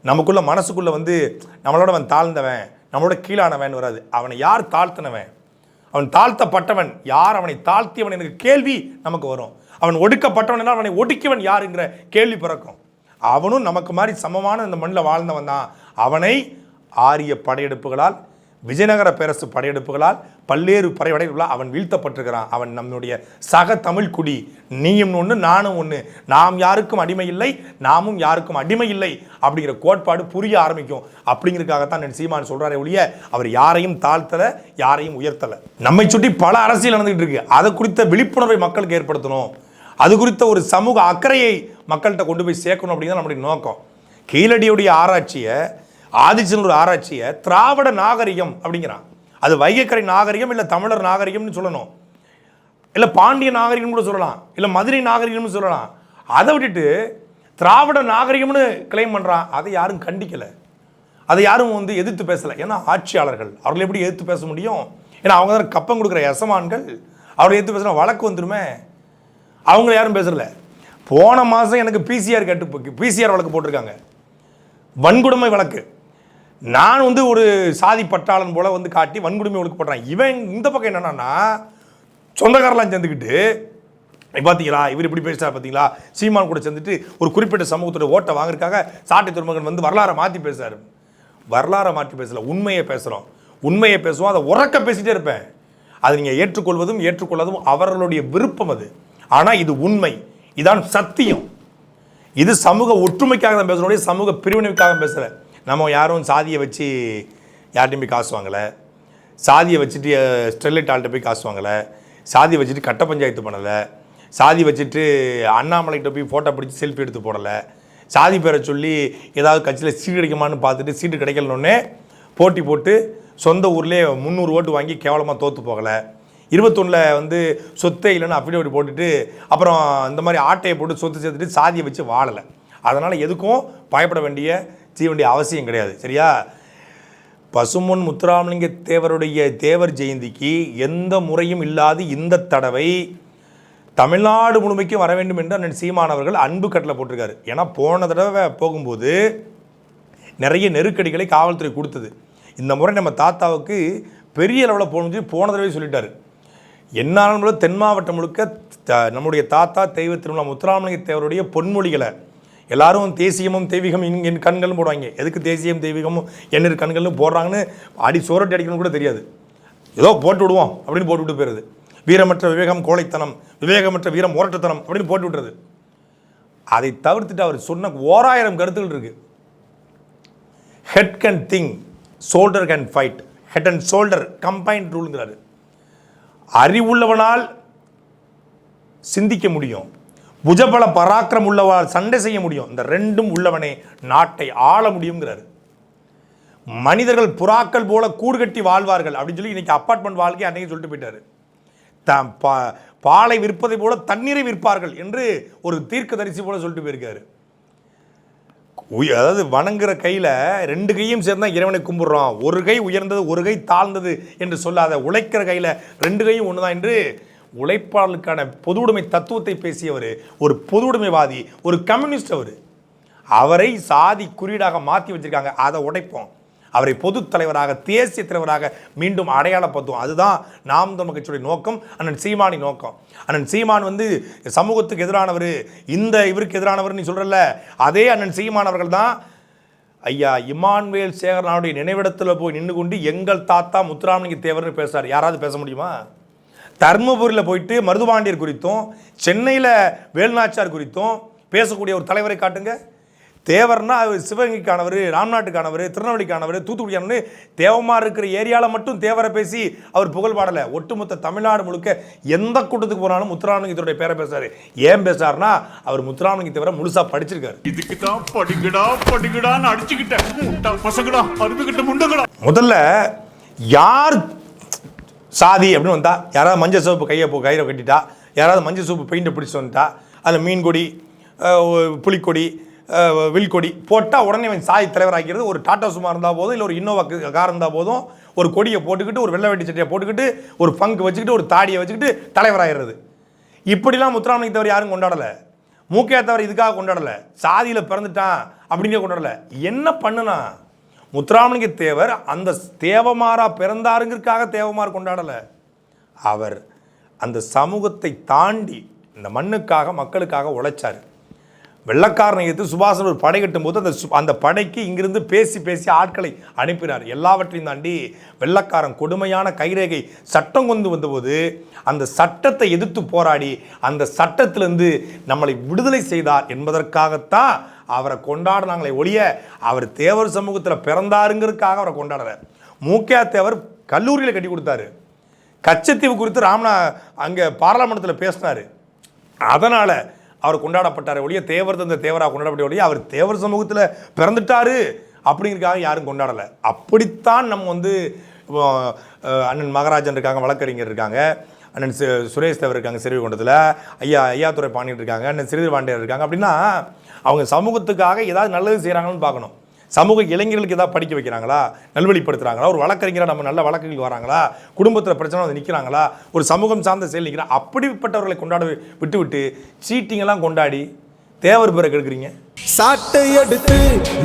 நமக்குள்ள மனசுக்குள்ளே வந்து நம்மளோட அவன் தாழ்ந்தவன் நம்மளோட கீழானவன் வராது. அவனை யார் தாழ்த்தினவன்? அவன் தாழ்த்தப்பட்டவன் யார்? அவனை தாழ்த்தியவன் எனக்கு கேள்வி நமக்கு வரும். அவன் ஒடுக்கப்பட்டவன் என்றால் அவனை ஒடுக்கியவன் யாருங்கிற கேள்வி பிறக்கும். அவனும் நமக்கு மாதிரி சமமான இந்த மண்ணில் வாழ்ந்தவன் தான். அவனை ஆரிய படையெடுப்புகளால் விஜயநகர பேரரசு படையெடுப்புகளால் பல்வேறு படையெடுப்புகளால் அவன் வீழ்த்தப்பட்டிருக்கிறான். அவன் நம்முடைய சக தமிழ் குடி நீயும் ஒன்று நானும் ஒன்று நாம் யாருக்கும் அடிமை இல்லை நாமும் யாருக்கும் அடிமை இல்லை அப்படிங்கிற கோட்பாடு புரிய ஆரம்பிக்கும். அப்படிங்கிறதுக்காகத்தான் என் சீமான் சொல்கிறாரே ஒழிய அவர் யாரையும் தாழ்த்தலை யாரையும் உயர்த்தலை. நம்மை சுற்றி பல அரசியல் நடந்துகிட்டு இருக்கு. அதை குறித்த விழிப்புணர்வை மக்களுக்கு ஏற்படுத்தணும். அது குறித்த ஒரு சமூக அக்கறையை மக்கள்கிட்ட கொண்டு போய் சேர்க்கணும் அப்படிங்கிறது நம்முடைய நோக்கம். கீழடியுடைய ஆராய்ச்சியை ஆதிச்சனூர் ஆராய்ச்சியை திராவிட நாகரிகம் அப்படிங்கிறான். அது வைகைக்கரை நாகரிகம் இல்லை தமிழர் நாகரிகம்னு சொல்லணும். இல்லை பாண்டிய நாகரிகம் கூட சொல்லலாம். இல்லை மதுரை நாகரிகம்னு சொல்லலாம். அதை விட்டுட்டு திராவிட நாகரிகம்னு கிளைம் பண்ணுறான் அதை யாரும் கண்டிக்கலை. அதை யாரும் வந்து எதிர்த்து பேசலை. ஏன்னா ஆட்சியாளர்கள் அவர்களை எப்படி எதிர்த்து பேச முடியும்? ஏன்னா அவங்க தான் கப்பம் கொடுக்குற எசமான்கள். அவர்களை எதிர்த்து பேசுனா வழக்கு வந்துருமே அவங்கள யாரும் பேசல போன மாதம் எனக்கு பிசிஆர் கேட்டு பிசிஆர் வழக்கு போட்டிருக்காங்க. வன்கொடுமை வழக்கு. நான் வந்து ஒரு சாதி பட்டாளன் போல வந்து காட்டி வன்கொடுமை வழக்கு போடுறேன். இவன் இந்த பக்கம் என்னன்னா சொந்தக்காரெல்லாம் சேர்ந்துக்கிட்டு பார்த்தீங்களா இவர் இப்படி பேசுறாரு பார்த்தீங்களா சீமான் கூட சேர்ந்துட்டு ஒரு குறிப்பிட்ட சமூகத்தோட ஓட்டை வாங்குறதுக்காக சாட்டை துறைமுகன் வந்து வரலாறை மாற்றி பேசுறாரு. வரலாறை மாற்றி பேசல உண்மையை பேசுகிறோம் உண்மையை பேசுவோம் அதை உறக்க பேசிட்டே இருப்பேன். அது நீங்கள் ஏற்றுக்கொள்வதும் ஏற்றுக்கொள்வதும் அவர்களுடைய விருப்பம் அது. ஆனால் இது உண்மை. இதான் சத்தியம். இது சமூக ஒற்றுமைக்காக தான் பேசுகிறோம் சமூக பிரிவினைக்காக பேசலை. நம்ம யாரும் சாதியை வச்சு யார்ட்டையும் போய் காசு வாங்கலை. சாதியை வச்சுட்டு ஸ்டெர்லைட் ஆள்கிட்ட போய் காசு வாங்கலை. சாதியை வச்சுட்டு கட்ட பஞ்சாயத்து பண்ணலை. சாதி வச்சுட்டு அண்ணாமலைகிட்ட போய் ஃபோட்டோ பிடிச்சி செல்ஃபி எடுத்து போடலை. சாதி பேரை சொல்லி ஏதாவது கட்சியில் சீட்டு கிடைக்குமான்னு பார்த்துட்டு சீட்டு கிடைக்கலன்னொன்னே போட்டி போட்டு சொந்த ஊர்லேயே முந்நூறு ஓட்டு வாங்கி கேவலமாக தோற்று போகலை. இருபத்தொன்னில் வந்து சொத்தே இல்லைன்னு அஃபிடேவிட் போட்டுட்டு அப்புறம் இந்த மாதிரி ஆட்டையை போட்டு சொத்து சேர்த்துட்டு சாதியை வச்சு வாழலை. அதனால் எதுக்கும் பயப்பட வேண்டிய செய்ய வேண்டிய அவசியம் கிடையாது. சரியா? பசுமன் முத்துராமலிங்க தேவருடைய தேவர் ஜெயந்திக்கு எந்த முறையும் இல்லாது இந்த தடவை தமிழ்நாடு முழுமைக்கும் வர வேண்டும் என்று அண்ணன் சீமானவர்கள் அன்பு கட்டளை போட்டிருக்காரு. ஏன்னா போன தடவை போகும்போது நிறைய நெருக்கடிகளை காவல்துறை கொடுத்தது. இந்த முறை நம்ம தாத்தாவுக்கு பெரிய அளவில் போகணும்னு சொல்லி போன தடவை சொல்லிட்டாரு. என்னாலும் தென் மாவட்டம் முழுக்க த- நம்முடைய தாத்தா தெய்வ திருமலா முத்துராமலிங்க தேவருடைய பொன்மொழிகளை எல்லாரும் தேசியமும் தெய்வீகம் என் கண்களும் போடுவாங்க. எதுக்கு தேசியம் தெய்வீகமும் என்னிரு கண்களும் போடுறாங்கன்னு அடி சோரட்டி அடிக்கணும்னு கூட தெரியாது. ஏதோ போட்டு விடுவோம் அப்படின்னு போட்டு விட்டு போயிருது வீரமற்ற விவேகம் கோழைத்தனம் விவேகமற்ற வீரம் ஓரட்டத்தனம் அப்படின்னு போட்டு விட்டுறது. அதை தவிர்த்துட்டு அவர் சொன்ன ஓராயிரம் கருத்துகள் இருக்கு. Head can think shoulder can fight head and shoulder combined ரூலுங்கிறாரு அறிவுள்ளவனால் சிந்திக்க முடியும். புஜபல பராக்கிரம் உள்ளவால் சண்டை செய்ய முடியும். இந்த ரெண்டும் உள்ளவனே நாட்டை ஆள முடியுங்கிறாரு. மனிதர்கள் புறாக்கள் போல கூடு கட்டி வாழ்வார்கள். அப்படின்னு சொல்லி இன்னைக்கு அப்பார்ட்மெண்ட் வாழ்க்கை அன்னைக்கு சொல்லிட்டு போயிட்டாரு. தாம் பா பாலை விற்பதை போல தண்ணீரை விற்பார்கள் என்று ஒரு தீர்க்க தரிசி போல சொல்லிட்டு போயிருக்காரு. உய- அதாவது வணங்குற கையில் ரெண்டு கையும் சேர்ந்தா இறைவனை கும்பிட்றோம் ஒரு கை உயர்ந்தது ஒரு கை தாழ்ந்தது என்று சொல்லாத உழைக்கிற கையில் ரெண்டு கையும் ஒன்று தான் என்று உழைப்பாளர்களுக்கான பொது உடைமை தத்துவத்தை பேசியவர் ஒரு பொது உடைமைவாதி ஒரு கம்யூனிஸ்ட் அவர். அவரை சாதி குறியீடாக மாற்றி வச்சிருக்காங்க. அதை உடைப்போம். அவரை பொது தலைவராக தேசிய தலைவராக மீண்டும் அடையாளப்படுத்துவோம். அதுதான் நாம் தமிழ் கட்சியுடைய நோக்கம் அண்ணன் சீமானி நோக்கம். அண்ணன் சீமான் வந்து சமூகத்துக்கு எதிரானவர் இந்த இவருக்கு எதிரானவர் நீ சொல்கிறல்ல அதே அண்ணன் சீமான் அவர்கள் தான் ஐயா இமான்வேல் சேகரனாவுடைய நினைவிடத்தில் போய் நின்று கொண்டு எங்கள் தாத்தா முத்துராமலிங்க தேவர்னு பேசுறார். யாராவது பேச முடியுமா? தர்மபுரியில் போயிட்டு மருதுபாண்டியர் குறித்தும் சென்னையில் வேல்நாச்சார் குறித்தும் பேசக்கூடிய ஒரு தலைவரை காட்டுங்க. தேவர்னா சிவகங்கைக்கானவர் ராம்நாட்டுக்கானவர் திருநெல்வேலிக்கானவர் தூத்துக்குடியானவர் தேவமாக இருக்கிற ஏரியாவில் மட்டும் தேவரை பேசி அவர் புகழ் பாடலை. ஒட்டுமொத்த தமிழ்நாடு முழுக்க எந்த கூட்டத்துக்கு போனாலும் முத்துராமலிங்கத்தோடைய பேரை பேசுறாரு. ஏன் பேசுறாருன்னா அவர் முத்துராமலிங்க தேவரை முழுசா படிச்சிருக்காரு. இதுக்கு தான் படிக்கடா படிக்கடான்னு அடிச்சுக்கிட்டேன். பசங்கடா அருந்துகிட்ட முண்டங்கடா. முதல்ல யார் சாதி அப்படின்னு வந்தா யாராவது மஞ்சள் சோப்பு கையை போ கயிறை கட்டிட்டா யாராவது மஞ்சள் சோப்பு பெயிண்டை பிடிச்சி வந்துட்டா அதில் மீன் கொடி அஹ், புலிக்கொடி அஹ், வில்கொடி போட்டால் உடனே அவன் தலைவர் தலைவராக்கிறது. ஒரு டாட்டா சுமா இருந்தால் போதும் இல்லை ஒரு இன்னோவா கார் இருந்தால் போதும் ஒரு கொடியை போட்டுக்கிட்டு ஒரு வெள்ளை வெட்டி சட்டையை போட்டுக்கிட்டு ஒரு பங்கு வச்சுக்கிட்டு ஒரு தாடியை வச்சுக்கிட்டு தலைவராகிறது இப்படிலாம் முத்துராமலிங்க தவிர யாரும் கொண்டாடலை. மூக்கையா தவிர இதுக்காக கொண்டாடலை. சாதியில் பிறந்துட்டான் அப்படிங்க கொண்டாடலை. என்ன பண்ணுனா? முத்துராமலிங்க தேவர் அந்த தேவமாரா பிறந்தாருங்கிறதுக்காக தேவமார் கொண்டாடலை. அவர் அந்த சமூகத்தை தாண்டி இந்த மண்ணுக்காக மக்களுக்காக உழைச்சார். வெள்ளக்காரனை எதிர்த்து சுபாஷன் ஒரு படை கட்டும்போது அந்த சு- அந்த படைக்கு இங்கிருந்து பேசி பேசி ஆட்களை அனுப்பினார். எல்லாவற்றையும் தாண்டி வெள்ளக்காரன் கொடுமையான கைரேகை சட்டம் கொண்டு வந்தபோது அந்த சட்டத்தை எதிர்த்து போராடி அந்த சட்டத்திலிருந்து நம்மளை விடுதலை செய்தார் என்பதற்காகத்தான் அவரை கொண்டாடினாங்களே ஒழிய அவர் தேவர் சமூகத்தில் பிறந்தாருங்கிறதுக்காக அவரை கொண்டாடுறார் மூக்கியா தேவர் கல்லூரியில் கட்டி கொடுத்தாரு. கச்சத்தீவு குறித்து ராமனா அங்கே பாராளுமன்றத்தில் பேசினார். அதனால் அவர் கொண்டாடப்பட்டார் ஒழிய தேவர் தந்த தேவராக கொண்டாடப்பட்ட ஒழிய அவர் தேவர் சமூகத்தில் பிறந்துட்டாரு அப்படிங்கிறதுக்காக யாரும் கொண்டாடலை. அப்படித்தான் நம்ம வந்து இப்போ, அண்ணன் மகராஜன் இருக்காங்க வழக்கறிஞர் இருக்காங்க. அண்ணன் சுரேஷ் தேவர் இருக்காங்க சிறுவிகுண்டத்தில் ஐயா ஐயாத்துறை பாண்டியன் இருக்காங்க அண்ணன் சிறிது பாண்டியர் இருக்காங்க அப்படின்னா அவங்க சமூகத்துக்காக ஏதாவது நல்லது செய்கிறாங்கன்னு பார்க்கணும். சமூக இளைஞர்களுக்கு ஏதாவது படிக்க வைக்கிறாங்களா? நல்வழிப்படுத்துகிறாங்களா ஒரு வழக்கறிஞராக நம்ம நல்ல வழக்குகள் வராங்களா? குடும்பத்தில் பிரச்சனை வந்து நிற்கிறாங்களா ஒரு சமூகம் சார்ந்த செயல் நிற்கிறா அப்படிப்பட்டவர்களை கொண்டாட விட்டு விட்டு சீட்டிங்கெல்லாம் கொண்டாடி தேவர் பிறகு எடுக்கிறீங்க? சாட்டை எடுத்து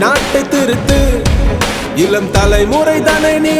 நாட்டை திருத்து. இளம் தலைமுறை தானே நீ